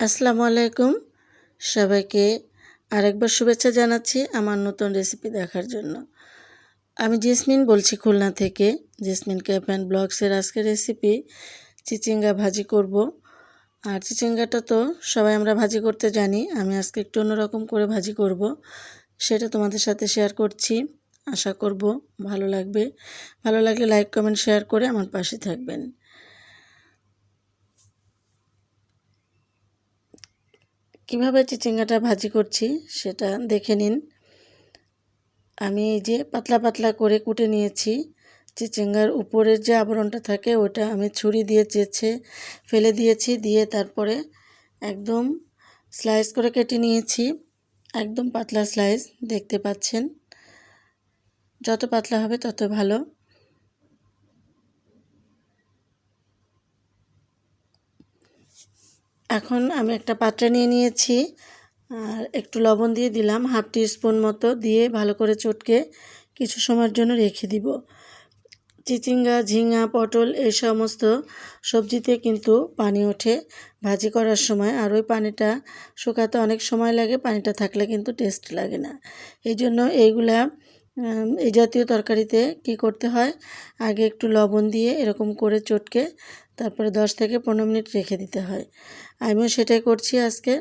আসসালামু আলাইকুম। সবাইকে আরেকবার শুভেচ্ছা জানাচ্ছি আমার নতুন রেসিপি দেখার জন্য। আমি জেসমিন বলছি খুলনা থেকে। জেসমিন ক্যাপ অ্যান্ড ব্লগসের আজকের রেসিপি চিচিঙ্গা ভাজি করব। আর চিচিঙ্গাটা তো সবাই আমরা ভাজি করতে জানি, আমি আজকে একটু অন্যরকম করে ভাজি করব। সেটা তোমাদের সাথে শেয়ার করছি। আশা করব ভালো লাগবে। ভালো লাগলে লাইক কমেন্ট শেয়ার করে আমার পাশে থাকবেন। কীভাবে চিচিঙ্গাটা ভাজি করছি সেটা দেখে নিন। আমি এই যে পাতলা পাতলা করে কুটে নিয়েছি। চিচিঙ্গার উপরের যে আবরণটা থাকে ওটা আমি ছুরি দিয়ে চেঁচে ফেলে দিয়েছি, দিয়ে তারপরে একদম স্লাইস করে কেটে নিয়েছি। একদম পাতলা স্লাইস, দেখতে পাচ্ছেন? যত পাতলা হবে তত ভালো। এখন আমি একটা পাত্রে নিয়ে নিয়েছি, আর একটু লবণ দিয়ে দিলাম, হাফ টি স্পুন মতো দিয়ে ভালো করে চটকে কিছু সময়ের জন্য রেখে দিব। চিচিঙ্গা, ঝিঙা, পটল এই সমস্ত সবজিতে কিন্তু পানি ওঠে। ভাজি করার সময় আর ওই পানিটা শুকাতে অনেক সময় লাগে, পানিটা থাকলে কিন্তু টেস্ট লাগে না। এই জন্য এইগুলা এই জাতীয় তরকারিতে কি করতে হয়? আগে একটু লবণ দিয়ে এরকম করে চটকে তারপরে দশ থেকে পনেরো মিনিট রেখে দিতে হয়। আমিও সেটাই করছি আজকে।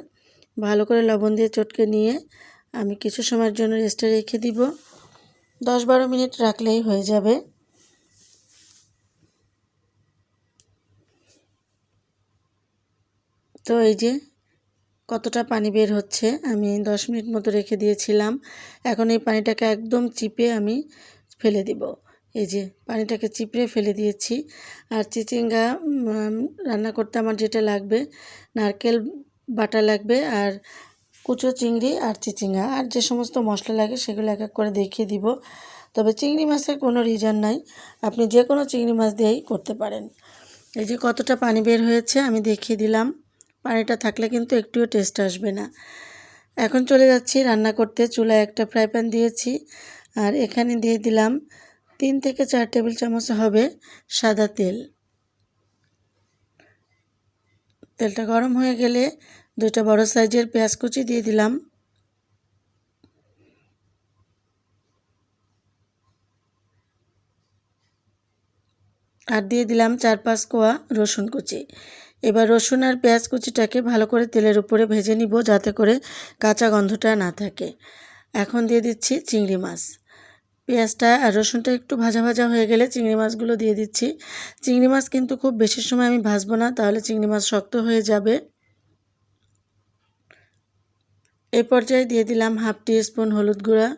ভালো করে লবণ দিয়ে চটকে নিয়ে আমি কিছু সময়ের জন্য রেস্টে রেখে দিব। দশ বারো মিনিট রাখলেই হয়ে যাবে। তো এই যে কতটা পানি বের হচ্ছে আমি দশ মিনিট মতো রেখে দিয়েছিলাম। এখন এই পানিটাকে একদম চিপে আমি ফেলে দিব। এই যে পানিটাকে চিপড়ে ফেলে দিয়েছি। আর চিচিঙ্গা রান্না করতে আমার যেটা লাগবে, নারকেল বাটা লাগবে আর কুচো চিংড়ি আর চিচিঙ্গা। আর যে সমস্ত মশলা লাগে সেগুলো এক এক করে দেখিয়ে দিব। তবে চিংড়ি মাছের কোনো রিজন নাই। আপনি যে কোনো চিংড়ি মাছ দিয়েই করতে পারেন। এই যে কতটা পানি বের হয়েছে আমি দেখিয়ে দিলাম। পানিটা থাকলে কিন্তু একটুও টেস্ট আসবে না। এখন চলে যাচ্ছি রান্না করতে। চুলায় একটা ফ্রাই প্যান দিয়েছি আর এখানে দিয়ে দিলাম তিন থেকে চার টেবিল চামচ হবে সাদা তেল। তেলটা গরম হয়ে গেলে দুইটা বড় সাইজের পেঁয়াজ কুচি দিয়ে দিলাম। আর দিয়ে দিলাম চার পাঁচ কোয়া রসুন কুচি। এবার রসুন আর পেঁয়াজ কুচিটাকে ভালো করে তেলের উপরে ভেজে নিব যাতে করে কাঁচা গন্ধটা না থাকে। এখন দিয়ে দিচ্ছি চিংড়ি মাছ। পেঁয়াজটা আর রসুনটা একটু ভাজা ভাজা হয়ে গেলে চিংড়ি মাছগুলো দিয়ে দিচ্ছি। চিংড়ি মাছ কিন্তু খুব বেশি সময় আমি ভাজবো না, তাহলে চিংড়ি মাছ শক্ত হয়ে যাবে। এই পর্যায়ে দিয়ে দিলাম হাফ টি স্পুন হলুদ গুঁড়া।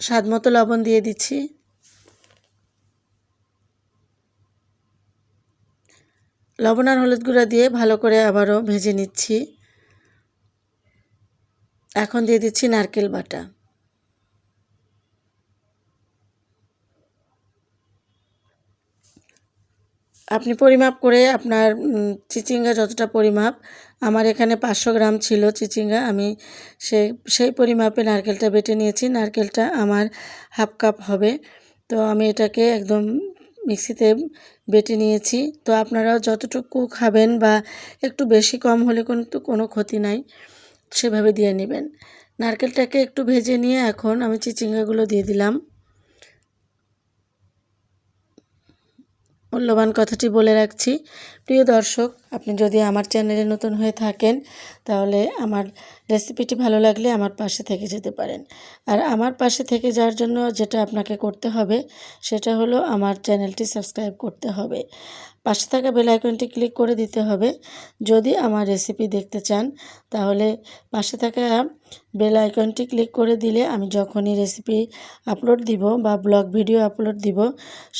স্বাদ মতো লবণ দিয়ে দিচ্ছি। লবণ আর হলুদ গুঁড়া দিয়ে ভালো করে আবারও ভেজে নিচ্ছি। এখন দিয়ে দিচ্ছি নারকেল বাটা। আপনি পরিমাপ করে আপনার চিচিঙ্গা যতটা পরিমাপ, আমার এখানে পাঁচশো গ্রাম ছিল চিচিঙ্গা, আমি সে, সেই পরিমাপে নারকেলটা বেটে নিয়েছি, নারকেলটা আমার হাফ কাপ হবে। তো আমি এটাকে একদম মিক্সিতে বেটে নিয়েছি। তো আপনারাও যতটুকু খাবেন বা একটু বেশি কম হলে কিন্তু কোনো ক্ষতি নাই, সেভাবে দিয়ে নেবেন। নারকেলটাকে একটু ভেজে নিয়ে এখন আমি চিচিঙ্গাগুলো দিয়ে দিলাম। মূল্যবান কথাটি বলে রাখছি। প্রিয় দর্শক আপনি যদি আমার চ্যানেলে নতুন হয়ে থাকেন, তাহলে আমার রেসিপিটি ভালো লাগলে আমার পাশে থেকে যেতে পারেন। আর আমার পাশে থেকে যাওয়ার জন্য যেটা আপনাকে করতে হবে, সেটা হলো আমার চ্যানেলটি সাবস্ক্রাইব করতে হবে। পাশে থাকা বেল আইকনটি ক্লিক করে দিতে হবে। যদি আমার রেসিপি দেখতে চান, তাহলে পাশে থাকা বেল আইকনটি ক্লিক করে দিলে আমি যখনই রেসিপি আপলোড দিব বা ব্লগ ভিডিও আপলোড দিব,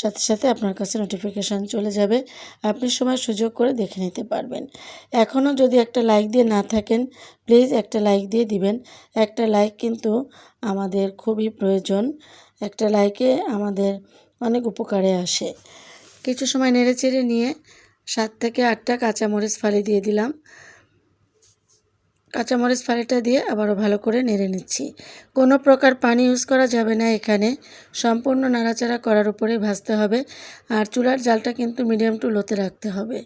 সাথে সাথে আপনার কাছে নোটিফিকেশান চলে যাবে। আপনি সময় সুযোগ করে দেখে নিতে পারবেন। এখনও যদি একটা লাইক দিয়ে না থাকেন প্লিজ একটা লাইক দিয়ে দিবেন। একটা লাইক কিন্তু আমাদের খুবই প্রয়োজন। একটা লাইকে আমাদের অনেক উপকারে আসে। কিছু সময় নেড়ে চেড়ে নিয়ে সাত থেকে আটটা কাঁচামরিচ ফালি দিয়ে দিলাম। কাঁচামরিচ ফালিটা দিয়ে আবারও ভালো করে নেড়ে নিচ্ছি। কোনো প্রকার পানি ইউজ করা যাবে না এখানে। সম্পূর্ণ নাড়াচাড়া করার উপরেই ভাজতে হবে। আর চুলার জালটা কিন্তু মিডিয়াম টু লোতে রাখতে হবে।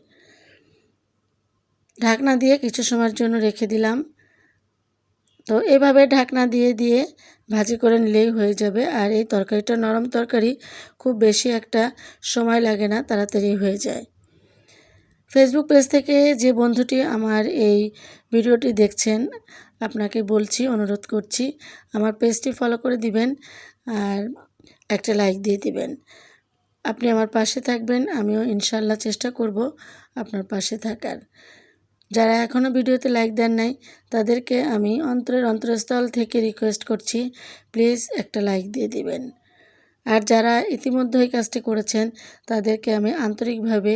ঢাকনা দিয়ে কিছু সময়ের জন্য রেখে দিলাম। তো এভাবে ঢাকনা দিয়ে দিয়ে ভাজি করে নিলেই হয়ে যাবে। আর এই তরকারিটা নরম তরকারি, খুব বেশি একটা সময় লাগে না, তাড়াতাড়ি হয়ে যায়। ফেসবুক পেজ থেকে যে বন্ধুটি আমার এই ভিডিওটি দেখছেন, আপনাকে বলছি, অনুরোধ করছি, আমার পেজটি ফলো করে দিবেন আর একটা লাইক দিয়ে দিবেন। আপনি আমার পাশে থাকবেন, আমিও ইনশাল্লাহ চেষ্টা করব আপনার পাশে থাকার। যারা এখনও ভিডিওতে লাইক দেন নাই, তাদেরকে আমি অন্তরের অন্তরস্থল থেকে রিকোয়েস্ট করছি প্লিজ একটা লাইক দিয়ে দিবেন। আর যারা ইতিমধ্যে এই কাজটি করেছেন, তাদেরকে আমি আন্তরিকভাবে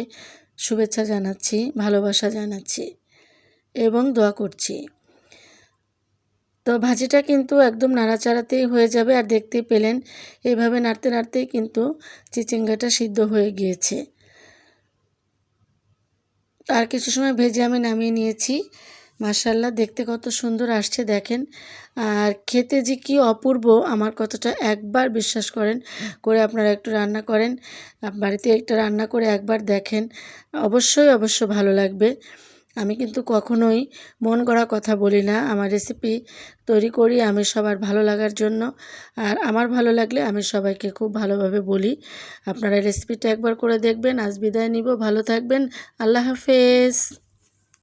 শুভেচ্ছা জানাচ্ছি, ভালোবাসা জানাচ্ছি এবং দোয়া করছি। তো ভাজিটা কিন্তু একদম নাড়াচাড়াতেই হয়ে যাবে, আর দেখতেই পেলেন এইভাবে নাড়তে নাড়তেই কিন্তু চিচিঙ্গাটা সিদ্ধ হয়ে গিয়েছে। আর কিছু সময় ভেজে আমি নামিয়ে নিয়েছি। মার্শাল্লাহ দেখতে কত সুন্দর আসছে, দেখেন। আর খেতে যে কি অপূর্ব, আমার কথাটা একবার বিশ্বাস করেন, করে আপনারা একটু রান্না করেন। বাড়িতে একটা রান্না করে একবার দেখেন, অবশ্যই অবশ্য ভালো লাগবে। আমি কিন্তু কখনোই মন গড়া কথা বলি না। আমার রেসিপি তৈরি করি আমি সবার ভালো লাগার জন্য। আর আমার ভালো লাগলে আমি সবাইকে খুব ভালোভাবে বলি। আপনারা রেসিপিটা একবার করে দেখবেন। আজ বিদায় নিব। ভালো থাকবেন। আল্লাহ হাফেজ।